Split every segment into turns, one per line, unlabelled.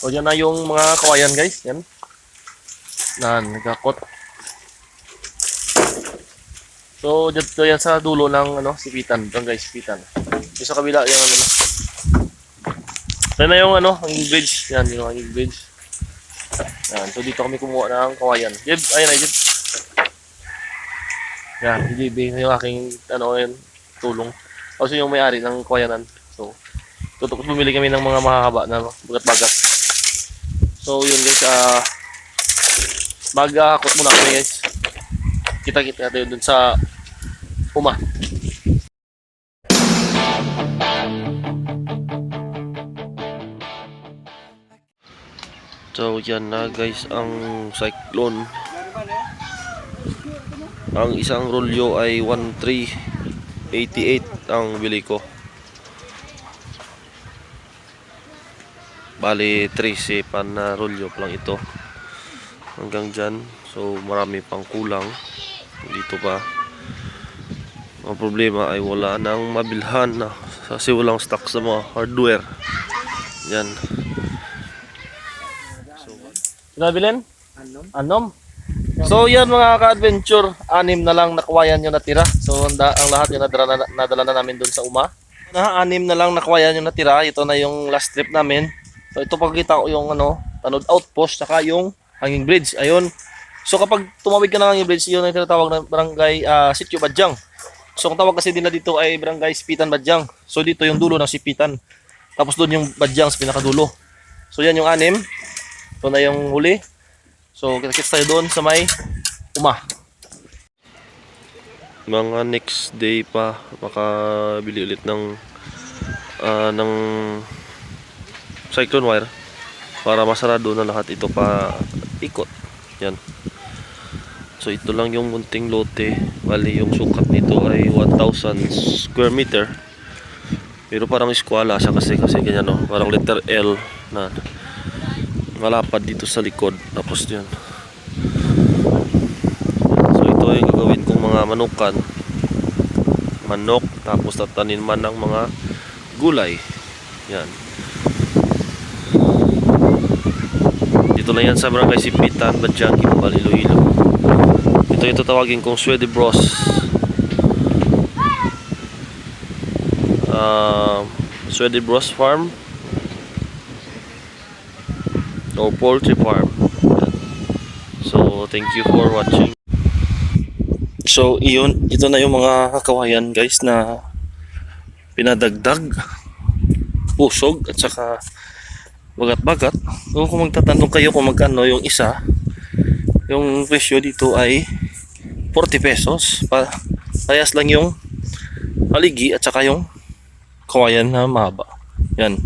So yan na yung mga kawayan guys. Yan. Na nagkakot. So dito yan sa dulo ng ano, sipitan. Doon guys, sipitan. Yung sa kabila yung ano. Yan na yung ano, ang bridge. Yan, yung ang bridge. Yan. So dito kami kumuha ng kawayan. Jeb, ayun na Jeb. Yan, si JB yung aking ano yun, tulong. Kasi yung may-ari ng kawayanan. So, tutok bumili kami ng mga mahahaba na bagat-bagat. So, yun guys, ah mag-akot muna kami guys. Kita-kita natin dun sa Uma. So, yan na guys ang cyclone. Ang isang rolyo ay 1388 ang bili ko. Bali 13 pan na rolyo pa lang ito. Hanggang dyan. So marami pang kulang. Dito pa. Ang problema ay wala nang mabilhan na kasi walang stock sa mga hardware. Yan. So, Sinabilin?
Anom?
Anom. So yan mga ka-adventure, anim na lang nakwayan yung natira. So ang, ang lahat yung nadala na, nadala na namin doon sa uma. Na anim na lang nakwayan yung natira. Ito na yung last trip namin. So ito pagkita ko yung ano, tanod outpost saka yung hanging bridge. Ayun. So kapag tumawid ka ng hanging bridge, yun ang tinatawag na barangay ah, Sitio Badyang. So ang tawag kasi nila dito ay barangay Sipitan Badyang. So dito yung dulo ng Sipitan. Tapos doon yung Badyang sa pinakadulo. So yan yung anim. Ito na yung huli. So, kita-kits tayo doon sa may uma.
mga next day pa makabili ulit ng ah, ng cyclone wire. Para masarado na lahat ito pa ikot. Yan. So ito lang yung munting lote. Bali yung sukat nito ay 1000 square meter. Pero parang eskwala siya kasi kasi ganyan no? Parang letter L na malapad dito sa likod. Tapos yan. So ito yung gagawin kong mga manukan. Manok, tapos tatanin man ng mga gulay. Yan. Dito lang yan sa barangay Sipitan, Gimbal, Iloilo. Ito yung tatawagin kong Swede Bros. Uh, Swede Bros Farm o Poultry Farm. So, thank you for watching.
So, iyon, ito na yung mga kawayan guys na pinadagdag, pusog at saka bagat-bagat. So, kung magtatanong kayo kung magkano yung isa, yung presyo dito ay 40 pesos. Pa Parehas lang yung haligi at saka yung kawayan na mahaba. Yan.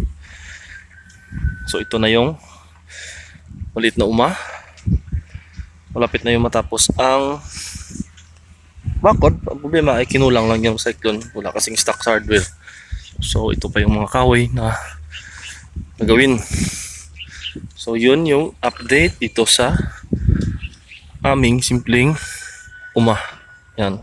So, ito na yung ulit na uma. Malapit na yung matapos ang bakod. Ang problema ay kinulang lang yung cyclone. Wala kasing stock hardware. So ito pa yung mga kahoy na nagawin. So yun yung update dito sa aming simpleng uma. Yan.